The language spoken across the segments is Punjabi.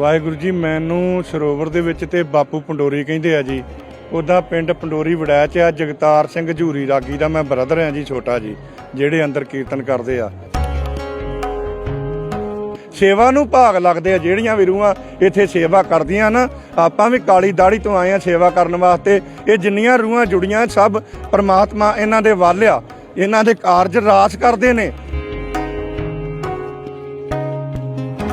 ਵਾਹਿਗੁਰੂ ਜੀ, ਮੈਨੂੰ ਸਰੋਵਰ ਦੇ ਵਿੱਚ ਤੇ ਬਾਪੂ ਪੰਡੋਰੀ ਕਹਿੰਦੇ ਆ ਜੀ, ਉਹਦਾ ਪਿੰਡ ਪੰਡੋਰੀ ਵੜੈਚ ਆ, ਜਗਤਾਰ ਸਿੰਘ ਝੂਰੀ ਰਾਗੀ ਦਾ ਮੈਂ ਬ੍ਰਦਰ ਆ ਜੀ, ਛੋਟਾ ਜੀ, ਜਿਹੜੇ ਅੰਦਰ ਕੀਰਤਨ ਕਰਦੇ ਆ। ਸੇਵਾ ਨੂੰ ਭਾਗ ਲੱਗਦੇ ਆ, ਜਿਹੜੀਆਂ ਵੀ ਰੂਹਾਂ ਇੱਥੇ ਸੇਵਾ ਕਰਦੀਆਂ ਨਾ ਆਪਾਂ ਵੀ ਕਾਲੀ ਦਾੜੀ ਤੋਂ ਆਏ ਆ ਸੇਵਾ ਕਰਨ ਵਾਸਤੇ, ਇਹ ਜਿੰਨੀਆਂ ਰੂਹਾਂ ਜੁੜੀਆਂ, ਸਭ ਪਰਮਾਤਮਾ ਇਹਨਾਂ ਦੇ ਵੱਲ ਆ, ਇਹਨਾਂ ਦੇ ਕਾਰਜ ਰਾਸ ਕਰਦੇ ਨੇ।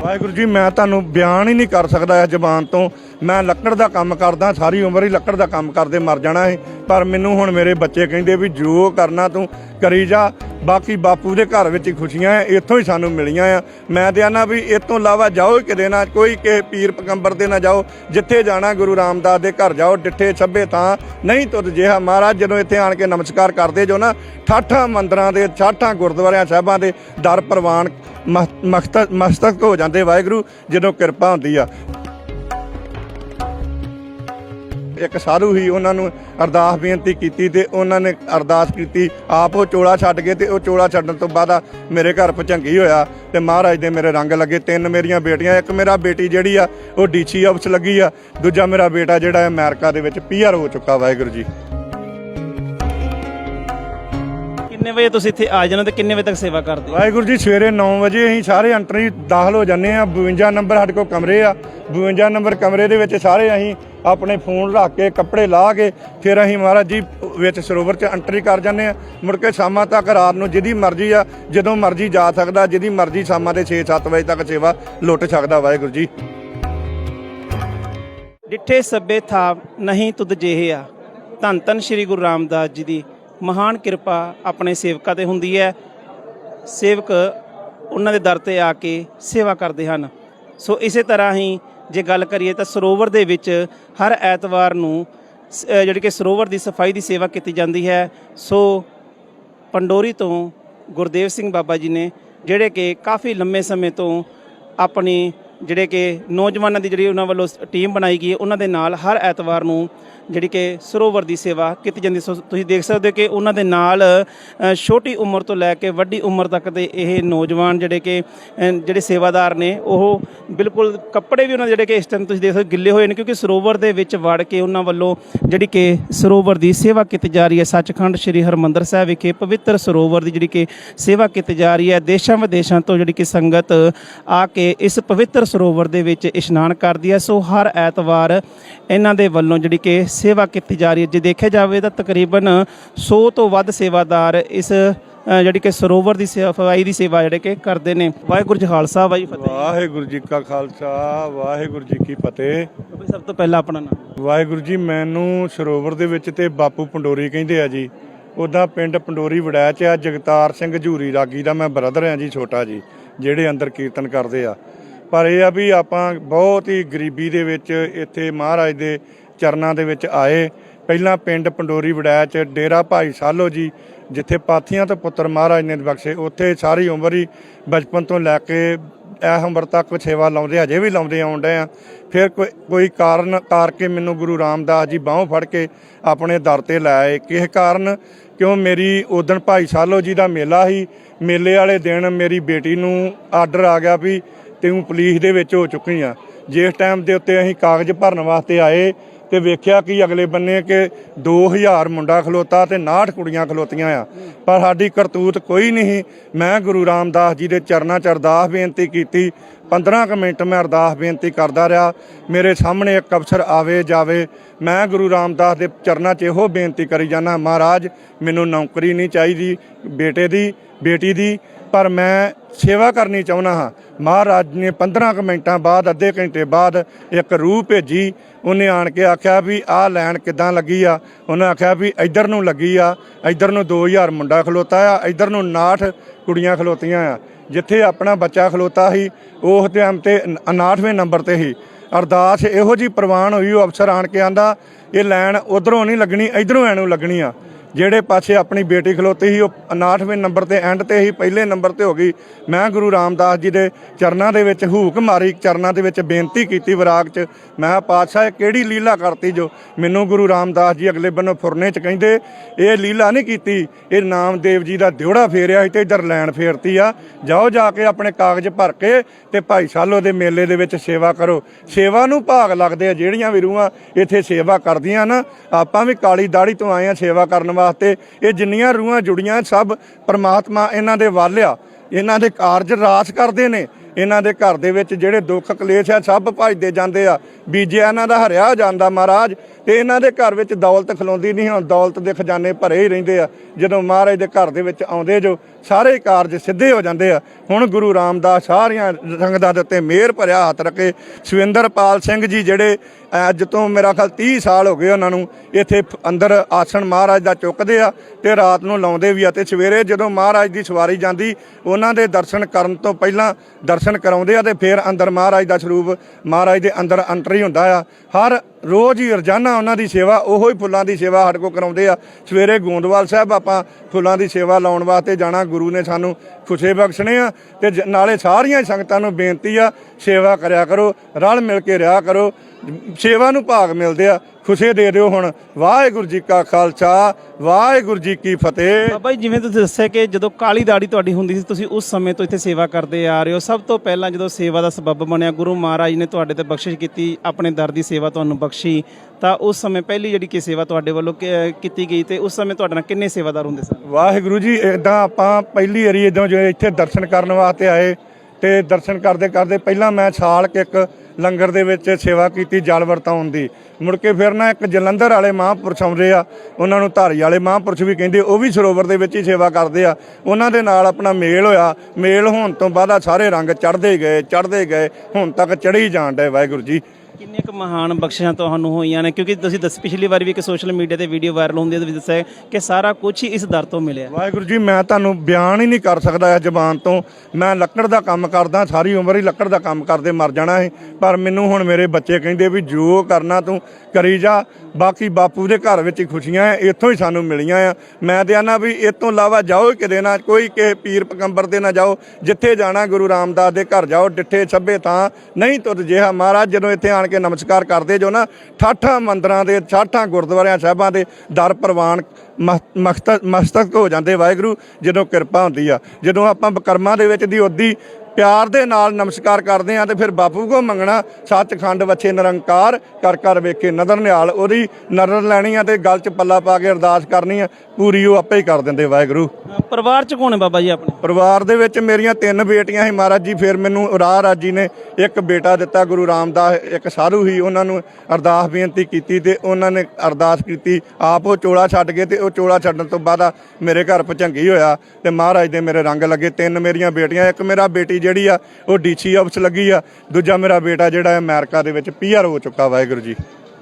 ਵਾਹਿਗੁਰੂ ਜੀ, ਮੈਂ ਤੁਹਾਨੂੰ ਬਿਆਨ ਹੀ ਨਹੀਂ ਕਰ ਸਕਦਾ ਇਸ ਜ਼ਬਾਨ ਤੋਂ। ਮੈਂ ਲੱਕੜ ਦਾ ਕੰਮ ਕਰਦਾ, ਸਾਰੀ ਉਮਰ ਹੀ ਲੱਕੜ ਦਾ ਕੰਮ ਕਰਦੇ ਮਰ ਜਾਣਾ ਹੈ ਪਰ ਮੈਨੂੰ ਹੁਣ ਮੇਰੇ ਬੱਚੇ ਕਹਿੰਦੇ ਵੀ ਜੋ ਕਰਨਾ ਤੂੰ ਕਰੀ ਜਾ। ਬਾਕੀ ਬਾਪੂ ਦੇ ਘਰ ਵਿੱਚ ਹੀ ਖੁਸ਼ੀਆਂ ਐ, ਇੱਥੋਂ ਹੀ ਸਾਨੂੰ ਮਿਲੀਆਂ ਆ। ਮੈਂ ਤੇ ਆਨਾ ਵੀ ਇਹ ਤੋਂ ਇਲਾਵਾ ਜਾਓ ਕਿਤੇ ਨਾ ਕੋਈ ਕੇ ਪੀਰ ਪਗੰਬਰ ਦੇ ਨਾ ਜਾਓ। ਜਿੱਥੇ ਜਾਣਾ ਗੁਰੂ ਰਾਮਦਾਸ ਦੇ ਘਰ ਜਾਓ, ਡਿੱਠੇ ਛੱਬੇ ਤਾਂ ਨਹੀਂ ਤੁਰ ਜਿਹਾ ਮਹਾਰਾਜ, ਜਦੋਂ ਇੱਥੇ ਆਣ ਕੇ ਨਮਸਕਾਰ ਕਰਦੇ ਜੋ ਨਾ, ਠਾਠਾਂ ਮੰਦਰਾਂ ਦੇ, ਠਾਠਾਂ ਗੁਰਦੁਆਰਿਆਂ ਸਾਹਿਬਾਂ ਦੇ ਦਰ ਪ੍ਰਵਾਨ ਮਸਤ- ਮਸਤਕ ਹੋ ਜਾਂਦੇ ਵਾਹਿਗੁਰੂ, ਜਦੋਂ ਕਿਰਪਾ ਹੁੰਦੀ ਆ। ਇੱਕ ਸਾਧੂ ਹੀ ਉਹਨਾਂ ਨੂੰ ਅਰਦਾਸ ਬੇਨਤੀ ਕੀਤੀ ਤੇ ਉਹਨਾਂ ਨੇ ਅਰਦਾਸ ਕੀਤੀ ਆਪ ਉਹ ਚੋਲਾ ਛੱਡ ਗਏ ਤੇ ਉਹ ਚੋਲਾ ਛੱਡਣ ਤੋਂ ਬਾਅਦ ਮੇਰੇ ਘਰ ਭਚੰਗੀ ਹੋਇਆ ਤੇ ਮਹਾਰਾਜ ਦੇ ਮੇਰੇ ਰੰਗ ਲੱਗੇ ਤਿੰਨ ਮੇਰੀਆਂ ਬੇਟੀਆਂ ਇੱਕ ਮੇਰਾ ਬੇਟੀ ਜਿਹੜੀ ਆ ਉਹ ਡੀਸੀ ਆਫਿਸ ਲੱਗੀ ਆ ਦੂਜਾ ਮੇਰਾ ਬੇਟਾ ਜਿਹੜਾ ਹੈ ਅਮਰੀਕਾ ਦੇ ਵਿੱਚ ਪੀਆਰ ਹੋ ਚੁੱਕਾ ਵਾਹਿਗੁਰੂ ਜੀ। ਕਿੰਨੇ ਵਜੇ ਤੁਸੀਂ ਇੱਥੇ ਆ ਜਾਣਾ ਤੇ ਕਿੰਨੇ ਵਜੇ ਤੱਕ ਸੇਵਾ ਕਰਦੇ ਵਾਹਿਗੁਰੂ ਜੀ ਸਵੇਰੇ 9 ਵਜੇ ਅਸੀਂ ਸਾਰੇ ਐਂਟਰੀ ਦਾਖਲ ਹੋ ਜਾਂਦੇ ਆ 52 ਨੰਬਰ ਸਾਡੇ ਕੋਲ ਕਮਰੇ ਆ 52 ਨੰਬਰ ਕਮਰੇ ਦੇ ਵਿੱਚ ਸਾਰੇ ਅਸੀਂ ਆਪਣੇ ਫੋਨ ਰੱਖ ਕੇ, ਕੱਪੜੇ ਲਾ ਕੇ, ਫਿਰ ਅਸੀਂ ਮਹਾਰਾਜ ਜੀ ਵਿੱਚ ਸਰੋਵਰ 'ਚ ਐਂਟਰੀ ਕਰ ਜਾਂਦੇ ਆ ਮੁੜ ਕੇ ਸ਼ਾਮਾਂ ਤੱਕ, ਰਾਤ ਨੂੰ ਜਿਹਦੀ ਮਰਜ਼ੀ ਆ, ਜਦੋਂ ਮਰਜ਼ੀ ਜਾ ਸਕਦਾ, ਜਿਹਦੀ ਮਰਜ਼ੀ ਸ਼ਾਮਾਂ ਦੇ 6-7 ਵਜੇ ਤੱਕ ਸੇਵਾ ਲੁੱਟ ਸਕਦਾ ਵਾਹਿਗੁਰੂ ਜੀ। ਡਿੱਠੇ ਸੱਬੇ ਥਾਪ ਨਹੀਂ ਤੁਧ ਜਿਹੇ ਆ। ਧੰਨ ਧੰਨ ਸ੍ਰੀ ਗੁਰੂ ਰਾਮਦਾਸ ਜੀ ਦੀ ਮਹਾਨ ਕਿਰਪਾ ਆਪਣੇ ਸੇਵਕਾਂ ਤੇ ਹੁੰਦੀ ਹੈ। ਸੇਵਕ ਉਹਨਾਂ ਦੇ ਦਰ ਤੇ ਆ ਕੇ ਸੇਵਾ ਕਰਦੇ ਹਨ। ਸੋ ਇਸੇ ਤਰ੍ਹਾਂ ਹੀ ਜੇ ਗੱਲ ਕਰੀਏ ਤਾਂ ਸਰੋਵਰ ਦੇ ਵਿੱਚ ਹਰ ਐਤਵਾਰ ਨੂੰ ਜਿਹੜੀ ਕਿ ਸਰੋਵਰ ਦੀ ਸਫ਼ਾਈ ਦੀ ਸੇਵਾ ਕੀਤੀ ਜਾਂਦੀ ਹੈ। ਸੋ ਪੰਡੋਰੀ ਤੋਂ ਗੁਰਦੇਵ ਸਿੰਘ ਬਾਬਾ ਜੀ ਨੇ, ਜਿਹੜੇ ਕਿ ਕਾਫੀ ਲੰਮੇ ਸਮੇਂ ਤੋਂ ਆਪਣੀ ਜਿਹੜੇ ਕਿ ਨੌਜਵਾਨਾਂ ਦੀ ਜਿਹੜੀ ਉਹਨਾਂ ਵੱਲੋਂ ਟੀਮ ਬਣਾਈ ਗਈ ਹੈ, ਉਹਨਾਂ ਦੇ ਨਾਲ ਹਰ ਐਤਵਾਰ ਨੂੰ ਜਿਹੜੀ ਕਿ ਸਰੋਵਰ ਦੀ ਸੇਵਾ ਕੀਤੀ ਜਾਂਦੀ ਸੋ ਤੁਸੀਂ ਦੇਖ ਸਕਦੇ ਹੋ ਕਿ ਉਹਨਾਂ ਦੇ ਨਾਲ ਛੋਟੀ ਉਮਰ ਤੋਂ ਲੈ ਕੇ ਵੱਡੀ ਉਮਰ ਤੱਕ ਦੇ ਇਹ ਨੌਜਵਾਨ ਜਿਹੜੇ ਕਿ ਜਿਹੜੇ ਸੇਵਾਦਾਰ ਨੇ, ਉਹ ਬਿਲਕੁਲ ਕੱਪੜੇ ਵੀ ਉਹਨਾਂ ਜਿਹੜੇ ਕਿ ਇਸ ਟਾਈਮ ਤੁਸੀਂ ਦੇਖ ਸਕਦੇ ਗਿੱਲੇ ਹੋਏ ਨੇ, ਕਿਉਂਕਿ ਸਰੋਵਰ ਦੇ ਵਿੱਚ ਵੜ ਕੇ ਉਹਨਾਂ ਵੱਲੋਂ ਜਿਹੜੀ ਕਿ ਸਰੋਵਰ ਦੀ ਸੇਵਾ ਕੀਤੀ ਜਾ ਰਹੀ ਹੈ। ਸੱਚਖੰਡ ਸ੍ਰੀ ਹਰਮੰਦਰ ਸਾਹਿਬ ਵਿਖੇ ਪਵਿੱਤਰ ਸਰੋਵਰ ਦੀ ਜਿਹੜੀ ਕਿ ਸੇਵਾ ਕੀਤੀ ਜਾ ਰਹੀ ਹੈ। ਦੇਸ਼ਾਂ ਵਿਦੇਸ਼ਾਂ ਤੋਂ ਜਿਹੜੀ ਕਿ ਸੰਗਤ ਆ ਕੇ ਇਸ ਪਵਿੱਤਰ ਸਰੋਵਰ ਦੇ ਵਿੱਚ ਇਸ਼ਨਾਨ ਕਰਦੀ ਹੈ। ਸੋ ਹਰ ਐਤਵਾਰ ਇਹਨਾਂ ਦੇ ਵੱਲੋਂ ਜਿਹੜੀ ਕਿ ਸੇਵਾ ਕੀਤੀ ਜਾ ਰਹੀ ਹੈ। ਜੇ ਦੇਖਿਆ ਜਾਵੇ ਤਾਂ ਤਕਰੀਬਨ 100 ਤੋਂ ਵੱਧ ਸੇਵਾਦਾਰ ਇਸ ਜਿਹੜੀ ਕਿ ਸਰੋਵਰ ਦੀ ਸਫ਼ਾਈ ਦੀ ਸੇਵਾ ਜਿਹੜੇ ਕਿ ਕਰਦੇ ਨੇ। ਵਾਹਿਗੁਰੂ ਜੀ ਖਾਲਸਾ ਵਾਹਿ ਫਤਿਹ। ਵਾਹਿਗੁਰੂ ਜੀ ਕਾ ਖਾਲਸਾ ਵਾਹਿਗੁਰੂ ਜੀ ਕੀ ਫਤਿਹ। ਸਭ ਤੋਂ ਪਹਿਲਾਂ ਆਪਣਾ ਨਾਮ। ਵਾਹਿਗੁਰੂ ਜੀ ਮੈਨੂੰ ਸਰੋਵਰ ਦੇ ਵਿੱਚ ਤੇ ਬਾਪੂ ਪੰਡੋਰੀ ਕਹਿੰਦੇ ਆ ਜੀ। ਉਹਦਾ ਪਿੰਡ ਪੰਡੋਰੀ ਵੜੈਚ ਆ। ਜਗਤਾਰ ਸਿੰਘ ਝੂਰੀ ਰਾਗੀ ਦਾ ਮੈਂ ਬ੍ਰਦਰ ਆ ਜੀ ਛੋਟਾ ਜੀ ਜਿਹੜੇ ਅੰਦਰ ਕੀਰਤਨ ਕਰਦੇ ਆ। ਪਰ ਇਹ ਆ ਵੀ ਆਪਾਂ ਬਹੁਤ ਹੀ ਗਰੀਬੀ ਦੇ ਵਿੱਚ ਇੱਥੇ ਮਹਾਰਾਜ ਦੇ ਚਰਨਾਂ ਦੇ ਵਿੱਚ ਆਏ। ਪਹਿਲਾਂ ਪਿੰਡ ਪੰਡੋਰੀ ਵੜੈਚ ਡੇਰਾ ਭਾਈ ਸਾਲੋ ਜੀ, ਜਿੱਥੇ ਪਾਥੀਆਂ ਤੋਂ ਪੁੱਤਰ ਮਹਾਰਾਜ ਨੇ ਬਖਸ਼ੇ, ਉੱਥੇ ਸਾਰੀ ਉਮਰ ਹੀ ਬਚਪਨ ਤੋਂ ਲੈ ਕੇ ਇਹ ਉਮਰ ਤੱਕ ਸੇਵਾ ਲਾਉਂਦੇ, ਅਜੇ ਵੀ ਲਾਉਂਦੇ ਆਉਣ ਡਏ ਆ। ਫਿਰ ਕੋਈ ਕੋਈ ਕਾਰਨ ਕਰਕੇ ਮੈਨੂੰ ਗੁਰੂ ਰਾਮਦਾਸ ਜੀ ਬਾਹੋਂ ਫੜ ਕੇ ਆਪਣੇ ਦਰ ਤੇ ਲੈ ਆਏ। ਕਿਸ ਕਾਰਨ? ਕਿਉਂ ਮੇਰੀ ਉਦਣ ਭਾਈ ਸਾਲੋ ਜੀ ਦਾ ਮੇਲਾ ਸੀ। ਮੇਲੇ ਵਾਲੇ ਦਿਨ ਮੇਰੀ ਬੇਟੀ ਨੂੰ ਆਰਡਰ ਆ ਗਿਆ ਵੀ ਤੂੰ ਪੁਲਿਸ ਦੇ ਵਿੱਚ ਹੋ ਚੁੱਕੀ ਆ। ਜਿਸ ਟਾਈਮ ਦੇ ਉੱਤੇ ਅਸੀਂ ਕਾਗਜ਼ ਭਰਨ ਵਾਸਤੇ ਆਏ ਤੇ ਵੇਖਿਆ ਕਿ ਅਗਲੇ ਬੰਨੇ ਕਿ 2000 ਮੁੰਡਾ ਖਲੋਤਾ ਤੇ 69 ਕੁੜੀਆਂ ਖਲੋਤੀਆਂ ਆ। ਪਰ ਸਾਡੀ ਕਰਤੂਤ ਕੋਈ ਨਹੀਂ। ਮੈਂ ਗੁਰੂ ਰਾਮਦਾਸ ਜੀ ਦੇ ਚਰਨਾਂ 'ਚ ਅਰਦਾਸ ਬੇਨਤੀ ਕੀਤੀ। 15 ਕੁ ਮਿੰਟ ਮੈਂ ਅਰਦਾਸ ਬੇਨਤੀ ਕਰਦਾ ਰਿਹਾ। ਮੇਰੇ ਸਾਹਮਣੇ ਇੱਕ ਅਫਸਰ ਆਵੇ ਜਾਵੇ। ਮੈਂ ਗੁਰੂ ਰਾਮਦਾਸ ਦੇ ਚਰਨਾਂ 'ਚ ਇਹੋ ਬੇਨਤੀ ਕਰੀ ਜਾਣਾ ਮਹਾਰਾਜ, ਮੈਨੂੰ ਨੌਕਰੀ ਨਹੀਂ ਚਾਹੀਦੀ ਬੇਟੇ ਦੀ, ਬੇਟੀ ਦੀ। ਪਰ ਮੈਂ ਸੇਵਾ ਕਰਨੀ ਚਾਹੁੰਦਾ ਹਾਂ। ਮਹਾਰਾਜ ਨੇ 15 ਕੁ ਮਿੰਟਾਂ ਬਾਅਦ, ਅੱਧੇ ਘੰਟੇ ਬਾਅਦ ਇੱਕ ਰੂਹ ਭੇਜੀ। ਉਹਨੇ ਆਣ ਕੇ ਆਖਿਆ ਵੀ ਆਹ ਲੈਣ ਕਿੱਦਾਂ ਲੱਗੀ ਆ? ਉਹਨੇ ਆਖਿਆ ਵੀ ਇੱਧਰ ਨੂੰ ਲੱਗੀ ਆ। ਇੱਧਰ ਨੂੰ 2000 ਮੁੰਡਾ ਖਲੋਤਾ ਆ। ਇੱਧਰ ਨੂੰ 69 ਕੁੜੀਆਂ ਖਲੋਤੀਆਂ ਆ। ਜਿੱਥੇ ਆਪਣਾ ਬੱਚਾ ਖਲੋਤਾ ਸੀ ਉਸ ਟਾਈਮ ਤੇ 59ਵੇਂ ਨੰਬਰ ਤੇ ਸੀ। ਅਰਦਾਸ ਇਹੋ ਜੀ ਪ੍ਰਵਾਨ ਹੋਈ, ਉਹ ਅਫਸਰ ਆਣ ਕੇ ਆਂਦਾ, ਇਹ ਲੈਣ ਉਧਰੋਂ ਨਹੀਂ ਲੱਗਣੀ, ਇਧਰੋਂ ਐਨੂੰ ਲੱਗਣੀ ਆ। ਜਿਹੜੇ ਪਾਸੇ ਆਪਣੀ ਬੇਟੀ ਖਲੋਤੀ ਸੀ, ਉਹ 59ਵੇਂ ਨੰਬਰ ਤੇ ਐਂਡ ਤੇ ਹੀ ਪਹਿਲੇ ਨੰਬਰ ਤੇ ਹੋ ਗਈ। ਮੈਂ ਗੁਰੂ ਰਾਮਦਾਸ ਜੀ ਦੇ ਚਰਨਾਂ ਦੇ ਵਿੱਚ ਹੂਕ ਮਾਰੀ, ਚਰਨਾਂ ਦੇ ਵਿੱਚ ਬੇਨਤੀ ਕੀਤੀ ਵਿਰਾਗ 'ਚ। ਮੈਂ ਪਾਤਸ਼ਾਹ, ਇਹ ਕਿਹੜੀ ਲੀਲਾ ਕਰਤੀ ਜੋ ਮੈਨੂੰ ਗੁਰੂ ਰਾਮਦਾਸ ਜੀ ਅਗਲੇ ਬੰਨੋਂ ਫੁਰਨੇ 'ਚ ਕਹਿੰਦੇ, ਇਹ ਲੀਲਾ ਨਹੀਂ ਕੀਤੀ। ਇਹ ਨਾਮਦੇਵ ਜੀ ਦਾ ਦਿਉੜਾ ਫੇਰਿਆ ਸੀ ਤੇ ਇਧਰ ਲੈਣ ਫੇਰਤੀ ਆ। ਜਾਓ ਜਾ ਕੇ ਆਪਣੇ ਕਾਗਜ਼ ਭਰ ਕੇ ਤੇ ਭਾਈ ਸਾਲੋ ਦੇ ਮੇਲੇ ਦੇ ਵਿੱਚ ਸੇਵਾ ਕਰੋ। ਸੇਵਾ ਨੂੰ ਭਾਗ ਲੱਗਦੇ ਆ, ਜਿਹੜੀਆਂ ਵੀ ਰੂਹਾਂ ਇੱਥੇ ਸੇਵਾ ਕਰਦੀਆਂ ਨਾ, ਆਪਾਂ ਵੀ ਕਾਲੀ ਦਾੜੀ ਤੋਂ ਆਏ ਆ ਸੇਵਾ ਕਰਨ ਵਾਸਤੇ ਇਹ ਜਿੰਨੀਆਂ ਰੂਹਾਂ ਜੁੜੀਆਂ ਸਭ ਪਰਮਾਤਮਾ ਇਹਨਾਂ ਦੇ ਵੱਲ ਆ। ਇਹਨਾਂ ਦੇ ਕਾਰਜ ਰਾਸ ਕਰਦੇ ਨੇ। ਇਹਨਾਂ ਦੇ ਘਰ ਦੇ ਵਿੱਚ ਜਿਹੜੇ ਦੁੱਖ ਕਲੇਸ਼ ਆ, ਸਭ ਭਜਦੇ ਜਾਂਦੇ ਆ। ਬੀਜਿਆ ਇਹਨਾਂ ਦਾ ਹਰਿਆ ਜਾਂਦਾ ਮਹਾਰਾਜ, ਤੇ ਇਹਨਾਂ ਦੇ ਘਰ ਵਿੱਚ ਦੌਲਤ ਖਲੋਂਦੀ ਨਹੀਂ, ਹੁਣ ਦੌਲਤ ਦੇ ਖਜ਼ਾਨੇ ਭਰੇ ਹੀ ਰਹਿੰਦੇ ਆ। ਜਦੋਂ ਮਹਾਰਾਜ ਦੇ ਘਰ ਦੇ ਵਿੱਚ ਆਉਂਦੇ ਜੋ, ਸਾਰੇ ਕਾਰਜ ਸਿੱਧੇ ਹੋ ਜਾਂਦੇ ਆ। ਹੁਣ ਗੁਰੂ ਰਾਮਦਾਸ ਸਾਰੀਆਂ ਸੰਗਤਾਂ ਦੇ ਉੱਤੇ ਮਿਹਰ ਭਰਿਆ ਹੱਥ ਰੱਖੇ। ਸੁਵਿੰਦਰਪਾਲ ਸਿੰਘ ਜੀ ਜਿਹੜੇ ਅੱਜ ਤੋਂ ਮੇਰਾ ਖਿਆਲ 30 ਸਾਲ ਹੋ ਗਏ ਉਹਨਾਂ ਨੂੰ ਇੱਥੇ ਅੰਦਰ ਆਸਣ ਮਹਾਰਾਜ ਦਾ ਚੁੱਕਦੇ ਆ, ਤੇ ਰਾਤ ਨੂੰ ਲਾਉਂਦੇ ਵੀ ਆ। ਤੇ ਸਵੇਰੇ ਜਦੋਂ ਮਹਾਰਾਜ ਦੀ ਸਵਾਰੀ ਜਾਂਦੀ, ਉਹਨਾਂ ਦੇ ਦਰਸ਼ਨ ਕਰਨ ਤੋਂ ਪਹਿਲਾਂ ਦਰਸ਼ਨ ਦਰਸ਼ਨ ਕਰਾਉਂਦੇ ਆ ਤੇ ਫਿਰ ਅੰਦਰ ਮਹਾਰਾਜ ਦਾ ਸਰੂਪ, ਮਹਾਰਾਜ ਦੇ ਅੰਦਰ ਐਂਟਰੀ ਹੁੰਦਾ ਆ। ਹਰ ਰੋਜ਼ ਹੀ ਰੋਜ਼ਾਨਾ ਉਹਨਾਂ ਦੀ ਸੇਵਾ, ਉਹੋ ਹੀ ਫੁੱਲਾਂ ਦੀ ਸੇਵਾ ਸਾਡੇ ਕੋ ਕਰਾਉਂਦੇ ਆ। ਸਵੇਰੇ ਗੋਂਦਵਾਲ ਸਾਹਿਬ ਆਪਾਂ ਫੁੱਲਾਂ ਦੀ ਸੇਵਾ ਲਾਉਣ ਵਾਸਤੇ ਜਾਣਾ, ਗੁਰੂ ਨੇ ਸਾਨੂੰ ਖੁਸ਼ੇ ਬਖਸ਼ਣੇ ਆ ਤੇ ਜ- ਨਾਲੇ ਸਾਰੀਆਂ ਸੰਗਤਾਂ ਨੂੰ ਬੇਨਤੀ ਆ, ਸੇਵਾ ਕਰਿਆ ਕਰੋ, ਰਲ ਮਿਲ ਕੇ ਰਿਹਾ ਕਰੋ, ਸੇਵਾ ਨੂੰ ਭਾਗ ਮਿਲਦੇ ਆ। ਖੁਸ਼ੇ ਦੇ ਦਿਓ ਹੁਣ। ਵਾਹਿਗੁਰੂ ਜੀ ਕਾ ਖਾਲਸਾ ਵਾਹਿਗੁਰੂ ਜੀ ਕੀ ਫਤਿਹ। ਬਾਬਾ ਜੀ ਜਿਵੇਂ ਤੁਸੀਂ ਦੱਸਿਆ ਕਿ ਜਦੋਂ ਕਾਲੀ ਦਾੜੀ ਤੁਹਾਡੀ ਹੁੰਦੀ ਸੀ ਤੁਸੀਂ ਉਸ ਸਮੇਂ ਤੋਂ ਇੱਥੇ ਸੇਵਾ ਕਰਦੇ ਆ ਰਹੇ ਹੋ। ਸਭ ਤੋਂ ਪਹਿਲਾਂ ਜਦੋਂ ਸੇਵਾ ਦਾ ਸਬੱਬ ਬਣਿਆ ਗੁਰੂ ਮਹਾਰਾਜ ਨੇ ਤੁਹਾਡੇ ਤੇ ਬਖਸ਼ਿਸ਼ ਕੀਤੀ ਆਪਣੇ ਦਰ ਦੀ ਸੇਵਾ ਤੁਹਾਨੂੰ ਬਖਸ਼ੀ ਤਾਂ ਉਸ ਸਮੇਂ ਪਹਿਲੀ ਜਿਹੜੀ ਕਿ ਸੇਵਾ ਤੁਹਾਡੇ ਵੱਲੋਂ ਕੀਤੀ ਗਈ ਤੇ ਉਸ ਸਮੇਂ ਤੁਹਾਡੇ ਨਾਲ ਕਿੰਨੇ ਸੇਵਾਦਾਰ ਹੁੰਦੇ ਸਨ? ਵਾਹਿਗੁਰੂ ਜੀ ਇਦਾਂ ਆਪਾਂ ਪਹਿਲੀ ਵਾਰੀ ਇਦਾਂ ਜੋ ਇੱਥੇ ਦਰਸ਼ਨ ਕਰਨ ਵਾਸਤੇ ਆਏ ਤੇ ਦਰਸ਼ਨ ਕਰਦੇ ਕਰਦੇ ਪਹਿਲਾਂ ਮੈਂ ਸਾਲ ਕੁ ਇੱਕ ਲੰਗਰ ਦੇ ਵਿੱਚ ਸੇਵਾ ਕੀਤੀ ਜਲ ਵਰਤਾਉਣ ਦੀ। ਮੁੜ ਕੇ ਫਿਰ ਨਾ ਇੱਕ ਜਲੰਧਰ ਵਾਲੇ ਮਹਾਂਪੁਰਸ਼ ਆਉਂਦੇ ਆ, ਉਹਨਾਂ ਨੂੰ ਧਾਰੀ ਵਾਲੇ ਮਹਾਂਪੁਰਸ਼ ਵੀ ਕਹਿੰਦੇ, ਉਹ ਵੀ ਸਰੋਵਰ ਦੇ ਵਿੱਚ ਹੀ ਸੇਵਾ ਕਰਦੇ ਆ। ਉਹਨਾਂ ਦੇ ਨਾਲ ਆਪਣਾ ਮੇਲ ਹੋਇਆ, ਮੇਲ ਹੋਣ ਤੋਂ ਬਾਅਦ ਆ ਸਾਰੇ ਰੰਗ ਚੜ੍ਹਦੇ ਗਏ ਚੜ੍ਹਦੇ ਗਏ, ਹੁਣ ਤੱਕ ਚੜ੍ਹੀ ਜਾਣ ਡੇ ਵਾਹਿਗੁਰੂ ਜੀ। ਕਿੰਨੇ ਕੁ ਮਹਾਨ ਬਖਸ਼ਿਸ਼ਾਂ ਤੁਹਾਨੂੰ ਹੋਈਆਂ ਨੇ? ਕਿਉਂਕਿ ਤੁਸੀਂ ਦੱਸ ਪਿਛਲੀ ਵਾਰ ਵੀ ਇੱਕ ਸੋਸ਼ਲ ਮੀਡੀਆ ਤੇ ਵੀਡੀਓ ਵਾਇਰਲ ਹੁੰਦੀ ਉਹਦੇ ਵਿੱਚ ਦੱਸਿਆ ਕਿ ਸਾਰਾ ਕੁਝ ਹੀ ਇਸ ਦਰ ਤੋਂ ਮਿਲਿਆ। ਵਾਹਿਗੁਰੂ ਜੀ, ਮੈਂ ਤੁਹਾਨੂੰ ਬਿਆਨ ਹੀ ਨਹੀਂ ਕਰ ਸਕਦਾ ਇਸ ਜ਼ਬਾਨ ਤੋਂ। ਮੈਂ ਲੱਕੜ ਦਾ ਕੰਮ ਕਰਦਾ, ਸਾਰੀ ਉਮਰ ਹੀ ਲੱਕੜ ਦਾ ਕੰਮ ਕਰਦੇ ਮਰ ਜਾਣਾ ਹੈ ਪਰ ਮੈਨੂੰ ਹੁਣ ਮੇਰੇ ਬੱਚੇ ਕਹਿੰਦੇ ਵੀ ਜੋ ਕਰਨਾ ਤੂੰ ਕਰੀ ਜਾ। ਬਾਕੀ ਬਾਪੂ ਦੇ ਘਰ ਵਿੱਚ ਹੀ ਖੁਸ਼ੀਆਂ ਆ ਇੱਥੋਂ ਹੀ ਸਾਨੂੰ ਮਿਲੀਆਂ ਆ। ਮੈਂ ਤੇ ਆਨਾ ਵੀ ਇਹ ਤੋਂ ਇਲਾਵਾ ਜਾਓ ਕਿਤੇ ਨਾ, ਕੋਈ ਕਿਸੇ ਪੀਰ ਪਗੰਬਰ ਦੇ ਨਾ ਜਾਓ। ਜਿੱਥੇ ਜਾਣਾ ਗੁਰੂ ਰਾਮਦਾਸ ਦੇ ਘਰ ਜਾਓ, ਡਿੱਠੇ ਛੱਬੇ ਥਾਂ ਨਹੀਂ ਤੁਰ ਜਿਹਾ। ਮਹਾਰਾਜ ਜਦੋਂ ਇੱਥੇ ਆਣ ਕੇ ਨਮਸਕਾਰ ਕਰਦੇ ਜੋ ਨਾ ਠਾਠਾਂ ਮੰਦਰਾਂ ਦੇ, ਠਾਠਾਂ ਗੁਰਦੁਆਰਿਆਂ ਸਾਹਿਬਾਂ ਦੇ ਦਰ ਪ੍ਰਵਾਨ ਮਸਤਕ ਮਸਤਕ ਹੋ ਜਾਂਦੇ ਵਾਹਿਗੁਰੂ, ਜਦੋਂ ਕਿਰਪਾ ਹੁੰਦੀ ਆ। ਜਦੋਂ ਆਪਾਂ ਬਕਰਮਾਂ ਦੇ ਵਿੱਚ ਦੀ ਉਦੀ ਪਿਆਰ ਦੇ ਨਾਲ ਨਮਸਕਾਰ ਕਰਦੇ ਆ ਤੇ ਫਿਰ ਬਾਪੂ ਕੋ ਮੰਗਣਾ ਸੱਚਖੰਡ ਵੱਛੇ ਨਿਰੰਕਾਰ ਕਰ ਕਰ ਵੇਖੇ ਨਦਰ ਨਿਹਾਲ। ਉਹਦੀ ਨਜ਼ਰ ਲੈਣੀ ਆ ਤੇ ਗਲ 'ਚ ਪੱਲਾ ਪਾ ਕੇ ਅਰਦਾਸ ਕਰਨੀ ਆ ਪੂਰੀ ਉਹ ਆਪੇ ਹੀ ਕਰ ਦਿੰਦੇ ਵਾਹਿਗੁਰੂ। ਪਰਿਵਾਰ ਚ ਕੌਣ ਹੈ ਬਾਬਾ ਜੀ ਆਪਣੇ? ਪਰਿਵਾਰ ਦੇ ਵਿੱਚ ਮੇਰੀਆਂ ਤਿੰਨ ਬੇਟੀਆਂ ਸੀ ਮਹਾਰਾਜ ਜੀ ਫਿਰ ਮੈਨੂੰ ਰਾਹ ਰਾਜੀ ਨੇ ਇੱਕ ਬੇਟਾ ਦਿੱਤਾ ਗੁਰੂ ਰਾਮਦਾਸ ਇੱਕ ਸਾਧੂ ਸੀ। ਉਹਨਾਂ ਨੂੰ ਅਰਦਾਸ ਬੇਨਤੀ ਕੀਤੀ ਤੇ ਉਹਨਾਂ ਨੇ ਅਰਦਾਸ ਕੀਤੀ ਆਪ ਉਹ ਚੋਲਾ ਛੱਡ ਗਏ ਤੇ ਉਹ ਚੋਲਾ ਛੱਡਣ ਤੋਂ ਬਾਅਦ ਮੇਰੇ ਘਰ ਭਚੰਗੀ ਹੋਇਆ ਤੇ ਮਹਾਰਾਜ ਦੇ ਮੇਰੇ ਰੰਗ ਲੱਗੇ। ਤਿੰਨ ਮੇਰੀਆਂ ਬੇਟੀਆਂ ਇੱਕ ਮੇਰਾ ਬੇਟੀ ਜਿਹੜੀ ਆ ਉਹ ਡੀਸੀ ਆਫਿਸ ਲੱਗੀ ਆ। ਦੂਜਾ ਮੇਰਾ ਬੇਟਾ ਜਿਹੜਾ ਹੈ ਅਮਰੀਕਾ ਦੇ ਵਿੱਚ ਪੀਆਰ ਹੋ ਚੁੱਕਾ ਵਾਹਿਗੁਰੂ ਜੀ।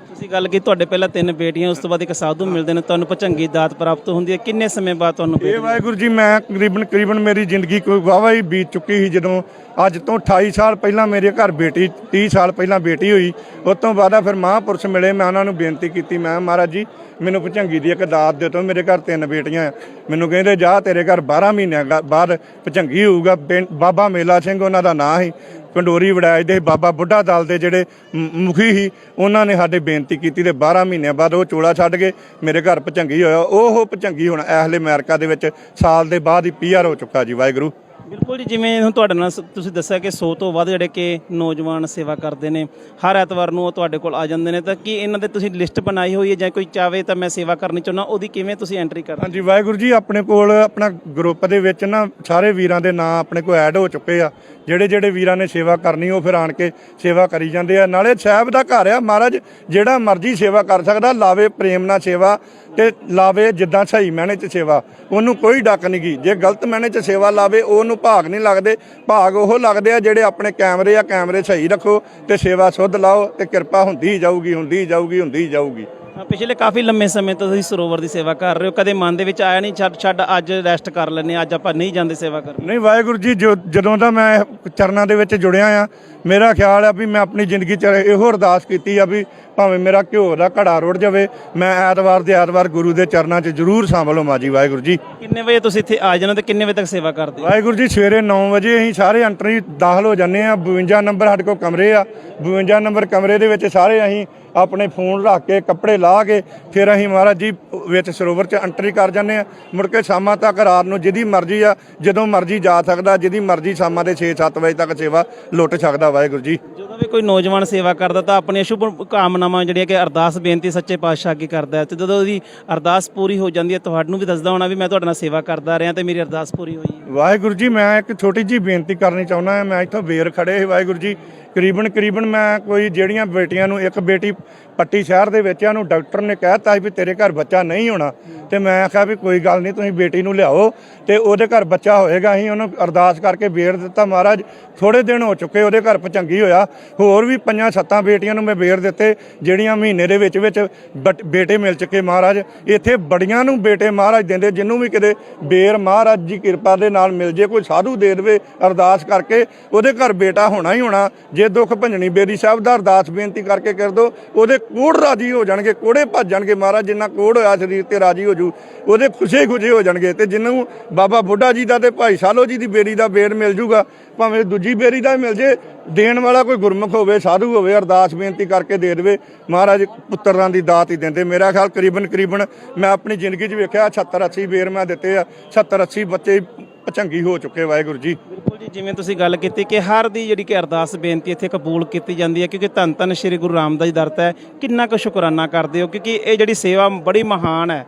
ਤੁਸੀਂ ਗੱਲ ਕੀਤੀ ਤੁਹਾਡੇ ਪਹਿਲਾਂ ਤਿੰਨ ਬੇਟੀਆਂ ਉਸ ਤੋਂ ਬਾਅਦ ਇੱਕ ਸਾਧੂ ਮਿਲਦੇ ਨੇ ਤੁਹਾਨੂੰ ਭਚੰਗੀ ਦਾਤ ਪ੍ਰਾਪਤ ਹੁੰਦੀ ਹੈ। ਕਿੰਨੇ ਸਮੇਂ ਬਾਅਦ ਤੁਹਾਨੂੰ ਇਹ ਵਾਹਿਗੁਰੂ ਜੀ ਮੈਂ ਤਕਰੀਬਨ ਤਕਰੀਬਨ ਮੇਰੀ ਜ਼ਿੰਦਗੀ ਕੋਈ ਵਾਹਵਾ ਹੀ ਬੀਤ ਚੁੱਕੀ ਸੀ ਜਦੋਂ ਅੱਜ ਤੋਂ 28 ਸਾਲ ਪਹਿਲਾਂ ਮੇਰੇ ਘਰ ਬੇਟੀ 30 ਸਾਲ ਪਹਿਲਾਂ ਬੇਟੀ ਹੋਈ। ਉਸ ਤੋਂ ਬਾਅਦ ਆ ਫਿਰ ਮਹਾਂਪੁਰਸ਼ ਮਿਲੇ ਮੈਂ ਉਹਨਾਂ ਨੂੰ ਬੇਨਤੀ ਕੀਤੀ ਮੈਂ ਮਹਾਰਾਜ ਜੀ ਮੈਨੂੰ ਭਚੰਗੀ ਦੀ ਇੱਕ ਦਾਤ ਦੇ ਦਿਓ ਮੇਰੇ ਘਰ ਤਿੰਨ ਬੇਟੀਆਂ ਮੈਨੂੰ ਕਹਿੰਦੇ, ਜਾ ਤੇਰੇ ਘਰ 12 ਮਹੀਨਿਆਂ ਗਾ- ਬਾਅਦ ਭਚੰਗੀ ਹੋਊਗਾ। ਪਿੰਡ- ਬਾਬਾ ਮੇਲਾ ਸਿੰਘ ਉਹਨਾਂ ਦਾ ਨਾਂ ਸੀ। ਪੰਡੋਰੀ ਵੜਾਜ ਦੇ ਬਾਬਾ ਬੁੱਢਾ ਦਲ ਦੇ ਜਿਹੜੇ ਮੁਖੀ ਸੀ, ਉਹਨਾਂ ਨੇ ਸਾਡੇ ਬੇਨਤੀ ਕੀਤੀ ਤੇ 12 ਮਹੀਨਿਆਂ ਬਾਅਦ ਉਹ ਚੋਲਾ ਛੱਡ ਕੇ ਮੇਰੇ ਘਰ ਭਚੰਗੀ ਹੋਇਆ। ਉਹ ਭਚੰਗੀ ਹੁਣ ਐਹਲੇ ਅਮਰੀਕਾ ਦੇ ਵਿੱਚ ਸਾਲ ਦੇ ਬਾਅਦ ਹੀ ਪੀਆਰ ਹੋ ਚੁੱਕਾ ਜੀ, ਵਾਹਿਗੁਰੂ। ਬਿਲਕੁਲ ਜੀ, ਜਿਵੇਂ ਹੁਣ ਤੁਹਾਡੇ ਨਾਲ ਸ- ਤੁਸੀਂ ਦੱਸਿਆ ਕਿ 100 ਤੋਂ ਵੱਧ ਜਿਹੜੇ ਕਿ ਨੌਜਵਾਨ ਸੇਵਾ ਕਰਦੇ ਨੇ, ਹਰ ਐਤਵਾਰ ਨੂੰ ਉਹ ਤੁਹਾਡੇ ਕੋਲ ਆ ਜਾਂਦੇ ਨੇ, ਤਾਂ ਕੀ ਇਹਨਾਂ ਦੇ ਤੁਸੀਂ ਲਿਸਟ ਬਣਾਈ ਹੋਈ ਹੈ ਜਾਂ ਕੋਈ ਚਾਵੇ ਤਾਂ ਮੈਂ ਸੇਵਾ ਕਰਨੀ ਚਾਹੁੰਦਾ, ਉਹਦੀ ਕਿਵੇਂ ਤੁਸੀਂ ਐਂਟਰੀ ਕਰਦੇ ਹਾਂਜੀ, ਵਾਹਿਗੁਰੂ ਜੀ, ਆਪਣੇ ਕੋਲ ਆਪਣਾ ਗਰੁੱਪ ਦੇ ਵਿੱਚ ਨਾ ਸਾਰੇ ਵੀਰਾਂ ਦੇ ਨਾਂ ਆਪਣੇ ਕੋਲ ਐਡ ਹੋ ਚੁੱਕੇ ਆ। ਜਿਹੜੇ ਜਿਹੜੇ ਵੀਰਾਂ ਨੇ ਸੇਵਾ ਕਰਨੀ, ਉਹ ਫਿਰ ਆਣ ਕੇ ਸੇਵਾ ਕਰੀ ਜਾਂਦੇ ਆ। ਨਾਲੇ ਸਾਹਿਬ ਦਾ ਘਰ ਆ, ਮਹਾਰਾਜ, ਜਿਹੜਾ ਮਰਜ਼ੀ ਸੇਵਾ ਕਰ ਸਕਦਾ, ਲਾਵੇ ਪ੍ਰੇਮ ਨਾਲ ਸੇਵਾ ਤੇ ਲਾਵੇ ਜਿੱਦਾਂ ਸਹੀ ਮੈਨੇ ਚ ਸੇਵਾ। ਉਹਨੂੰ ਕੋਈ ਡੱਕ ਨਹੀਂ ਗੀ। ਜੇ ਗਲਤ ਮੈਨੇ ਚ ਸੇਵਾ ਲਾਵੇ, ਉਹਨੂੰ ਭਾਗ ਨਹੀਂ ਲੱਗਦੇ। ਭਾਗ ਉਹ ਲੱਗਦੇ ਆ ਜਿਹੜੇ ਆਪਣੇ ਕੈਮਰੇ ਆ, ਕੈਮਰੇ ਸਹੀ ਰੱਖੋ ਤੇ ਸੇਵਾ ਸੁੱਧ ਲਾਓ ਤੇ ਕਿਰਪਾ ਹੁੰਦੀ ਜਾਊਗੀ ਹੁੰਦੀ ਜਾਊਗੀ, ਹੁੰਦੀ ਹੀ ਜਾਊਗੀ। ਪਿਛਲੇ ਕਾਫੀ ਲੰਮੇ ਸਮੇਂ ਤੋਂ ਤੁਸੀਂ ਸਰੋਵਰ ਦੀ ਸੇਵਾ ਕਰ ਰਹੇ ਹੋ। ਕਦੇ ਮਨ ਦੇ ਵਿੱਚ ਆਇਆ ਨਹੀਂ ਛੱਡ ਛੱਡ ਅੱਜ ਰੈਸਟ ਕਰ ਹਾਂ, ਅੱਜ ਆਪਾਂ ਨਹੀਂ ਜਾਂਦੇ ਸੇਵਾ ਕਰਨ। ਨਹੀਂ ਵਾਹਿਗੁਰੂ ਜੀ ਜੋ ਜਦੋਂ ਦਾ ਮੈਂ ਚਰਨਾਂ ਦੇ ਵਿੱਚ ਜੁੜਿਆ ਆ ਮੇਰਾ ਖਿਆਲ ਆ ਵੀ ਮੈਂ ਆਪਣੀ ਜ਼ਿੰਦਗੀ 'ਚ ਇਹੋ ਅਰਦਾਸ ਕੀਤੀ ਆ ਵੀ ਭਾਵੇਂ ਮੇਰਾ ਘਿਓ ਦਾ ਘੜਾ ਰੁੜ ਜਾਵੇ ਮੈਂ ਐਤਵਾਰ ਦੇ ਐਤਵਾਰ ਗੁਰੂ ਦੇ ਚਰਨਾਂ 'ਚ ਜ਼ਰੂਰ ਸ਼ਾਮਲ ਹੋਵਾਂ ਜੀ ਵਾਹਿਗੁਰੂ ਜੀ। ਕਿੰਨੇ ਵਜੇ ਤੁਸੀਂ ਇੱਥੇ ਆ ਜਾਣਾ ਤੇ ਕਿੰਨੇ ਵਜੇ ਤੱਕ ਸੇਵਾ ਕਰਦੇ ਹੋ? ਵਾਹਿਗੁਰੂ ਜੀ ਸਵੇਰੇ 9 ਵਜੇ ਅਸੀਂ ਸਾਰੇ ਐਂਟਰੀ ਦਾਖਲ ਹੋ ਜਾਂਦੇ ਆ 52 ਨੰਬਰ ਸਾਡੇ ਕੋਲ ਕਮਰੇ ਆ। 52 ਨੰਬਰ ਕਮਰੇ ਦੇ ਵਿੱਚ ਸਾਰੇ ਅਸੀਂ ਆਪਣੇ ਫੋਨ ਰੱਖ ਕੇ ਕੱਪੜੇ ਲਾ ਕੇ ਫਿਰ ਅਸੀਂ ਮਹਾਰਾਜ ਜੀ ਵਿੱਚ ਸਰੋਵਰ 'ਚ ਐਂਟਰੀ ਕਰ ਜਾਂਦੇ ਆ ਮੁੜ ਕੇ ਸ਼ਾਮਾਂ ਤੱਕ ਰਾਤ ਨੂੰ ਜਿਹਦੀ ਮਰਜ਼ੀ ਆ ਜਦੋਂ ਮਰਜ਼ੀ ਜਾ ਸਕਦਾ ਜਿਹਦੀ ਮਰਜ਼ੀ ਸ਼ਾਮਾਂ ਦੇ 6-7 ਵਜੇ ਤੱਕ ਸੇਵਾ ਲੁੱਟ ਸਕਦਾ ਵਾਹਿਗੁਰੂ ਜੀ। ਜਦੋਂ ਵੀ ਕੋਈ ਨੌਜਵਾਨ ਸੇਵਾ ਕਰਦਾ ਤਾਂ ਆਪਣੀਆਂ ਸ਼ੁਭ ਕਾਮਨਾਵਾਂ ਜਿਹੜੀਆਂ ਕਿ ਅਰਦਾਸ ਬੇਨਤੀ ਸੱਚੇ ਪਾਤਸ਼ਾਹ ਅੱਗੇ ਕਰਦਾ ਤੇ ਜਦੋਂ ਉਹਦੀ ਅਰਦਾਸ ਪੂਰੀ ਹੋ ਜਾਂਦੀ ਹੈ ਤੁਹਾਨੂੰ ਵੀ ਦੱਸਦਾ ਹੋਣਾ ਵੀ ਮੈਂ ਤੁਹਾਡੇ ਨਾਲ ਸੇਵਾ ਕਰਦਾ ਰਿਹਾ ਤੇ ਮੇਰੀ ਅਰਦਾਸ ਪੂਰੀ ਹੋਈ ਵਾਹਿਗੁਰੂ ਜੀ ਮੈਂ ਇੱਕ ਛੋਟੀ ਜੀ ਬੇਨਤੀ ਕਰਨੀ ਚਾਹੁੰਦਾ ਹਾਂ। ਮੈਂ ਇੱਥੋਂ ਵੇਰ ਖੜੇ ਵਾਹਿਗੁਰੂ ਜੀ। ਕਰੀਬਨ ਕਰੀਬਨ ਮੈਂ ਕੋਈ ਜਿਹੜੀਆਂ ਬੇਟੀਆਂ ਨੂੰ ਇੱਕ ਬੇਟੀ ਪੱਟੀ ਸ਼ਹਿਰ ਦੇ ਵਿੱਚ ਇਹਨੂੰ ਡਾਕਟਰ ਨੇ ਕਹਿਤਾ ਵੀ ਤੇਰੇ ਘਰ ਬੱਚਾ ਨਹੀਂ ਹੋਣਾ। ਤੇ ਮੈਂ ਆਖਿਆ ਵੀ ਕੋਈ ਗੱਲ ਨਹੀਂ, ਤੁਸੀਂ ਬੇਟੀ ਨੂੰ ਲਿਆਓ। ਤੇ ਉਹਦੇ ਘਰ ਬੱਚਾ ਹੋਏਗਾ ਹੀ ਉਹਨੂੰ ਅਰਦਾਸ ਕਰਕੇ ਵੇਰ ਦਿੱਤਾ ਮਹਾਰਾਜ। ਥੋੜੇ ਦਿਨ ਹੋ ਚੁੱਕੇ, ਉਹਦੇ ਘਰ ਪਚੰਗੀ ਹੋਇਆ। ਹੋਰ ਵੀ ਪੰਜਾਂ ਸੱਤਾਂ ਬੇਟੀਆਂ ਨੂੰ ਮੈਂ ਵੇਰ ਦਿੱਤੇ, ਜਿਹੜੀਆਂ ਮਹੀਨੇ ਦੇ ਵਿੱਚ ਵਿੱਚ ਬਟ- ਬੇਟੇ ਮਿਲ ਚੁੱਕੇ ਮਹਾਰਾਜ। ਇੱਥੇ ਬੜੀਆਂ ਨੂੰ ਬੇਟੇ ਮਹਾਰਾਜ ਦਿੰਦੇ, ਜਿੰਨੂੰ ਵੀ ਕਿਤੇ ਬੇਰ ਮਹਾਰਾਜ ਦੀ ਕਿਰਪਾ ਦੇ ਨਾਲ ਮਿਲ ਜੇ, ਕੋਈ ਸਾਧੂ ਦੇ ਦੇਵੇ, ਅਰਦਾਸ ਕਰਕੇ ਉਹਦੇ ਘਰ ਬੇਟਾ ਹੋਣਾ ਹੀ ਹੋਣਾ। ਜੇ ਦੁੱਖ ਭੰਜਣੀ ਬੇਰੀ ਸਾਹਿਬ ਦਾ ਅਰਦਾਸ ਬੇਨਤੀ ਕਰਕੇ ਕਰ ਦੋ, ਉਹਦੇ ਕੋੜ ਰਾਜੀ ਹੋ ਜਾਣਗੇ, ਕੋੜੇ ਭੱਜ ਜਾਣਗੇ ਮਹਾਰਾਜ, ਜਿੰਨਾ ਕੋੜ ਹੋਇਆ ਸਰੀਰ ਤੇ ਰਾਜੀ ਹੋ ਜੂ, ਉਹਦੇ ਖੁਸ਼ੇ ਖੁਸ਼ੇ ਹੋ ਜਾਣਗੇ ਤੇ ਜਿਹਨੂੰ ਬਾਬਾ ਬੁੱਢਾ ਜੀ ਦਾ ਤੇ ਭਾਈ ਸਾਲੋ ਜੀ ਦੀ ਬੇਰੀ ਦਾ ਬੇੜ ਮਿਲ ਜੂਗਾ, ਭਾਵੇਂ ਦੂਜੀ ਬੇਰੀ ਦਾ ਮਿਲ ਜੇ, ਦੇਣ ਵਾਲਾ ਕੋਈ ਗੁਰਮੁਖ ਹੋਵੇ, ਸਾਧੂ ਹੋਵੇ, ਅਰਦਾਸ ਬੇਨਤੀ ਕਰਕੇ ਦੇ ਦੇਵੇ, ਮਹਾਰਾਜ ਪੁੱਤਰਾਂ ਦੀ ਦਾਤ ਹੀ ਦਿੰਦੇ। ਮੇਰਾ ਖਿਆਲ ਕਰੀਬਨ ਕਰੀਬਨ ਮੈਂ ਆਪਣੀ ਜ਼ਿੰਦਗੀ 'ਚ ਵੇਖਿਆ 70 80 ਬੇਰ ਮੈਂ ਦਿੱਤੇ ਆ 70 80 ਬੱਚੇ ਭਚੰਗੀ ਹੋ ਚੁੱਕੇ ਵਾਹਿਗੁਰੂ ਜੀ। ਬਿਲਕੁਲ ਜੀ ਜਿਵੇਂ ਤੁਸੀਂ ਗੱਲ ਕੀਤੀ ਕਿ ਹਰ ਦੀ ਜਿਹੜੀ ਕਿ ਅਰਦਾਸ ਬੇਨਤੀ ਇੱਥੇ ਕਬੂਲ ਕੀਤੀ ਜਾਂਦੀ ਹੈ ਕਿਉਂਕਿ ਧੰਨ ਧੰਨ ਸ੍ਰੀ ਗੁਰੂ ਰਾਮਦਾਸ ਜੀ ਦਰ ਹੈ ਕਿੰਨਾ ਕੁ ਸ਼ੁਕਰਾਨਾ ਕਰਦੇ ਹੋ ਕਿਉਂਕਿ ਇਹ ਜਿਹੜੀ ਸੇਵਾ ਬੜੀ ਮਹਾਨ ਹੈ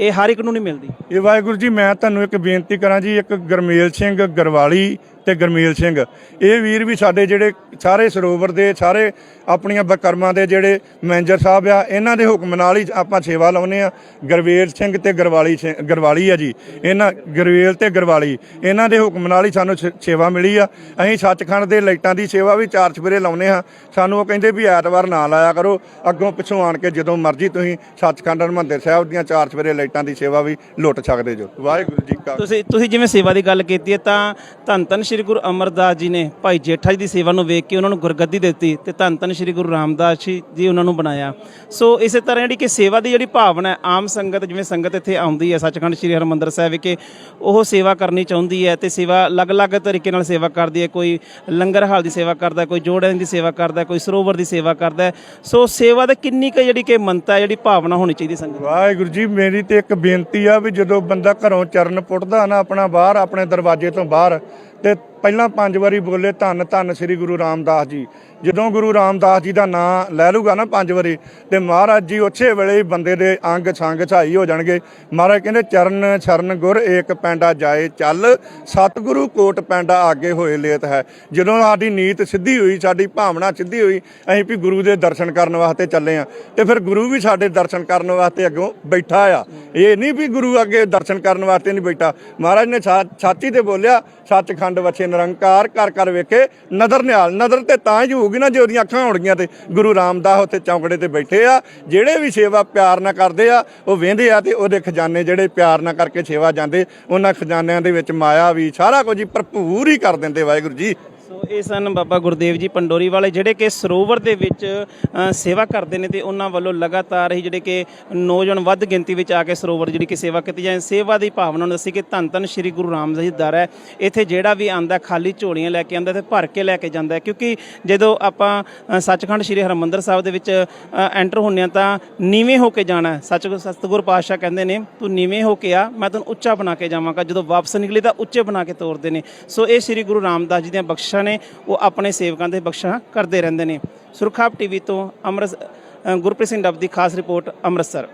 ਇਹ ਹਰ ਇੱਕ ਨੂੰ ਨਹੀਂ ਮਿਲਦੀ। ਇਹ ਵਾਹਿਗੁਰੂ ਜੀ ਮੈਂ ਤੁਹਾਨੂੰ ਇੱਕ ਬੇਨਤੀ ਕਰਾਂ ਜੀ ਇੱਕ ਗਰਮੇਲ ਸਿੰਘ ਗਰਵਾਲੀ ਤੇ ਗਰਮੇਲ ਸਿੰਘ। ਇਹ ਵੀਰ ਵੀ ਸਾਡੇ ਜਿਹੜੇ ਸਾਰੇ ਸਰੋਵਰ ਦੇ, ਸਾਰੇ ਆਪਣੀਆਂ ਬਕਰਮਾਂ ਦੇ ਜਿਹੜੇ ਮੈਨੇਜਰ ਸਾਹਿਬ ਆ, ਇਹਨਾਂ ਦੇ ਹੁਕਮ ਨਾਲ ਹੀ ਆਪਾਂ ਸੇਵਾ ਲਾਉਨੇ ਆ ਗਰਵੇਲ ਸਿੰਘ ਤੇ ਗਰਵਾਲੀ ਸਿੰਘ- ਗਰਵਾਲੀ ਆ ਜੀ। ਇਹਨਾਂ, ਗਰਵੇਲ ਤੇ ਗਰਵਾਲੀ। ਇਹਨਾਂ ਦੇ ਹੁਕਮ ਨਾਲ ਹੀ ਸਾਨੂੰ ਸ- ਸੇਵਾ ਮਿਲੀ ਆ। ਅਸੀਂ ਸੱਚਖੰਡ ਦੇ ਲਾਈਟਾਂ ਦੀ ਸੇਵਾ ਵੀ ਚਾਰ ਚਫੇਰੇ ਲਾਉਨੇ ਆ ਸਾਨੂੰ ਉਹ ਕਹਿੰਦੇ ਵੀ ਐਤਵਾਰ ਨਾ ਲਾਇਆ ਕਰੋ। ਅੱਗੋਂ ਪਿੱਛੋਂ ਆਣ ਕੇ ਜਦੋਂ ਮਰਜ਼ੀ ਤੁਸੀਂ ਸੱਚਖੰਡ ਹਰਿਮੰਦਰ ਸਾਹਿਬ ਦੀਆਂ ਚਾਰ ਚਫੇਰੇ ਲਾਈਟਾਂ ਦੀ ਸੇਵਾ ਵੀ ਲੁੱਟ ਸਕਦੇ ਜੋ। ਵਾਹਿਗੁਰੂ ਜੀ ਕਾ ਤੁਸੀਂ ਤੁਸੀਂ ਜਿਵੇਂ ਸੇਵਾ ਦੀ ਗੱਲ ਕੀਤੀ ਹੈ ਤਾਂ ਧੰਨ ਧੰਨ ਸ੍ਰੀ ਸ੍ਰੀ ਗੁਰੂ ਅਮਰਦਾਸ ਜੀ ਨੇ ਭਾਈ ਜੇਠਾ ਜੀ ਦੀ ਸੇਵਾ ਨੂੰ ਵੇਖ ਕੇ ਉਹਨਾਂ ਨੂੰ ਗੁਰਗੱਦੀ ਦਿੱਤੀ ਤੇ ਧੰਨ ਧੰਨ ਸ੍ਰੀ ਗੁਰੂ ਰਾਮਦਾਸ ਜੀ ਜੀ ਉਹਨਾਂ ਨੂੰ ਬਣਾਇਆ। ਸੋ ਇਸੇ ਤਰ੍ਹਾਂ ਜਿਹੜੀ ਕਿ ਸੇਵਾ ਦੀ ਜਿਹੜੀ ਭਾਵਨਾ ਹੈ, ਆਮ ਸੰਗਤ ਜਿਵੇਂ ਸੰਗਤ ਇੱਥੇ ਆਉਂਦੀ ਹੈ, ਸੱਚਖੰਡ ਸ੍ਰੀ ਹਰਿਮੰਦਰ ਸਾਹਿਬ ਵਿਖੇ ਉਹ ਸੇਵਾ ਕਰਨੀ ਚਾਹੁੰਦੀ ਹੈ ਤੇ ਸੇਵਾ ਅਲੱਗ-ਅਲੱਗ ਤਰੀਕੇ ਨਾਲ ਸੇਵਾ ਕਰਦੀ ਹੈ। ਕੋਈ ਲੰਗਰ ਹਾਲ ਦੀ ਸੇਵਾ ਕਰਦਾ, ਕੋਈ ਜੋੜਿਆਂ ਦੀ ਸੇਵਾ ਕਰਦਾ, ਕੋਈ ਸਰੋਵਰ ਦੀ ਸੇਵਾ ਕਰਦਾ ਸੋ ਸੇਵਾ ਦਾ ਕਿੰਨੀ ਕੁ ਜਿਹੜੀ ਕਿ ਮੰਨਤਾ ਹੈ, ਜਿਹੜੀ ਭਾਵਨਾ ਹੋਣੀ ਚਾਹੀਦੀ ਸੰਗਤ ਵਾਹਿਗੁਰੂ ਜੀ, ਮੇਰੀ ਤੇ ਇੱਕ ਬੇਨਤੀ ਆ ਵੀ ਜਦੋਂ ਬੰਦਾ ਘਰੋਂ ਚਰਨ ਪੁੱਟਦਾ ਨਾ ਆਪਣਾ ਬਾਹਰ, ਆਪਣੇ ਦਰਵਾਜ਼ੇ ਤੋਂ ਬਾਹਰ ਤੇ ਪਹਿਲਾਂ ਪੰਜ ਵਾਰੀ ਬੋਲੇ ਧੰਨ ਧੰਨ ਸ੍ਰੀ ਗੁਰੂ ਰਾਮਦਾਸ ਜੀ। ਜਦੋਂ ਗੁਰੂ ਰਾਮਦਾਸ ਜੀ ਦਾ ਨਾਮ ਲੈ ਲੂਗਾ ਨਾ ਪੰਜ ਵਾਰੀ, ਤੇ ਮਹਾਰਾਜ ਜੀ ਉਸੇ ਵੇਲੇ ਬੰਦੇ ਦੇ ਅੰਗ ਸੰਗ ਛਾਈ ਹੋ ਜਾਣਗੇ। ਮਹਾਰਾਜ ਕਹਿੰਦੇ, ਚਰਨ ਸ਼ਰਨ ਗੁਰ ਏਕ ਪੈਂਡਾ ਜਾਏ ਚੱਲ, ਸਤਿਗੁਰੂ ਕੋਟ ਪੈਂਡਾ ਆਗੇ ਹੋਏ ਲੇਤ ਹੈ। ਜਦੋਂ ਸਾਡੀ ਨੀਤ ਸਿੱਧੀ ਹੋਈ, ਸਾਡੀ ਭਾਵਨਾ ਸਿੱਧੀ ਹੋਈ, ਅਸੀਂ ਵੀ ਗੁਰੂ ਦੇ ਦਰਸ਼ਨ ਕਰਨ ਵਾਸਤੇ ਚੱਲੇ ਆ ਤੇ ਫਿਰ ਗੁਰੂ ਵੀ ਸਾਡੇ ਦਰਸ਼ਨ ਕਰਨ ਵਾਸਤੇ ਅੱਗੋਂ ਬੈਠਾ ਆ। ਇਹ ਨਹੀਂ ਵੀ ਗੁਰੂ ਅੱਗੇ ਦਰਸ਼ਨ ਕਰਨ ਵਾਸਤੇ ਨਹੀਂ ਬੈਠਾ। ਮਹਾਰਾਜ ਨੇ ਸਾ- ਸਾਚੀ ਤੇ ਬੋਲਿਆ, ਸੱਚਖੰਡ ਵਛੇ ਨਿਰੰਕਾਰ ਕਰ ਕਰ ਵੇਖੇ, ਨਦਰ ਨਿਹਾਲ, ਨਦਰ ਤੇ ਤਾਂ ਹੀ ਹੋਊਗੀ ਨਾ ਜੇ ਉਹਦੀਆਂ ਅੱਖਾਂ ਹੋਣਗੀਆਂ ਤੇ। ਗੁਰੂ ਰਾਮਦਾਸ ਉੱਥੇ ਚੌਂਕੜੇ ਤੇ ਬੈਠੇ ਆ, ਜਿਹੜੇ ਵੀ ਸੇਵਾ ਪਿਆਰ ਨਾਲ ਕਰਦੇ ਆ, ਉਹ ਵੇਂਦੇ ਆ ਤੇ ਉਹਦੇ ਖਜ਼ਾਨੇ ਜਿਹੜੇ ਪਿਆਰ ਨਾਲ ਕਰਕੇ ਸੇਵਾ ਜਾਂਦੇ, ਉਹਨਾਂ ਖਜ਼ਾਨਿਆਂ ਦੇ ਵਿੱਚ ਮਾਇਆ ਵੀ ਸਾਰਾ ਕੁਝ ਹੀ ਭਰਪੂਰ ਹੀ ਕਰ ਦਿੰਦੇ ਵਾਹਿਗੁਰੂ ਜੀ। ਸੋ ਇਹ ਸਨ ਬਾਬਾ ਗੁਰਦੇਵ ਜੀ ਪੰਡੋਰੀ ਵਾਲੇ ਜਿਹੜੇ ਕਿ ਸਰੋਵਰ ਦੇ ਵਿੱਚ ਅ, ਸੇਵਾ ਕਰਦੇ ਨੇ ਤੇ ਉਹਨਾਂ ਵੱਲੋਂ ਲਗਾਤਾਰ ਹੀ ਜਿਹੜੇ ਕਿ ਨੌਜਵਾਨ ਵੱਧ ਗਿਣਤੀ ਵਿੱਚ ਆ ਕੇ ਸਰੋਵਰ ਜਿਹੜੀ ਕਿ ਸੇਵਾ ਕੀਤੀ ਜਾਂਦੀ ਸੇਵਾ ਦੀ ਭਾਵਨਾ ਨੂੰ ਦੱਸੀ ਕਿ ਧੰਨ ਧੰਨ ਸ੍ਰੀ ਗੁਰੂ ਰਾਮਦਾਸ ਜੀ ਦਰ ਹੈ। ਇੱਥੇ ਜਿਹੜਾ ਵੀ ਆਂਦਾ ਖਾਲੀ ਝੋਲੀਆਂ ਲੈ ਕੇ ਆਂਦਾ ਤੇ ਭਰ ਕੇ ਲੈ ਕੇ ਜਾਂਦਾ ਹੈ। ਕਿਉਂਕਿ ਜਦੋਂ ਆਪਾਂ ਅ, ਸੱਚਖੰਡ ਸ੍ਰੀ ਹਰਿਮੰਦਰ ਸਾਹਿਬ ਦੇ ਵਿੱਚ ਐਂਟਰ ਹੁੰਨੇ ਆ ਤਾਂ ਨੀਵੇਂ ਹੋ ਕੇ ਜਾਣਾ ਹੈ। ਸੱਚ ਸਤਿਗੁਰ ਪਾਤਸ਼ਾਹ ਕਹਿੰਦੇ ਨੇ ਤੂੰ ਨੀਵੇਂ ਹੋ ਕੇ ਆ ਮੈਂ ਤੈਨੂੰ ਉੱਚਾ ਬਣਾ ਕੇ ਜਾਵਾਂਗਾ। ਜਦੋਂ ਵਾਪਸ ਨਿਕਲੇ ਤਾਂ ਉੱਚੇ ਬਣਾ ਕੇ ਤੋਰਦੇ ਨੇ। ਸੋ ਇਹ ਸ੍ਰੀ ਗੁਰੂ ਰਾਮਦਾਸ ਜੀ ਦੀਆਂ ਬਖਸ਼ਿਸ਼ਾਂ ਨੇ, ਉਹ ਆਪਣੇ ਸੇਵਕਾਂ ਦੇ ਬਖਸ਼ਾਂ ਕਰਦੇ ਰਹਿੰਦੇ ਨੇ। ਸੁਰਖਾਪ ਟੀਵੀ ਤੋਂ ਅੰਮ੍ਰਿਤ ਗੁਰਪ੍ਰੀਤ ਸਿੰਘ ਡੱਬ ਦੀ ਖਾਸ ਰਿਪੋਰਟ ਅੰਮ੍ਰਿਤਸਰ।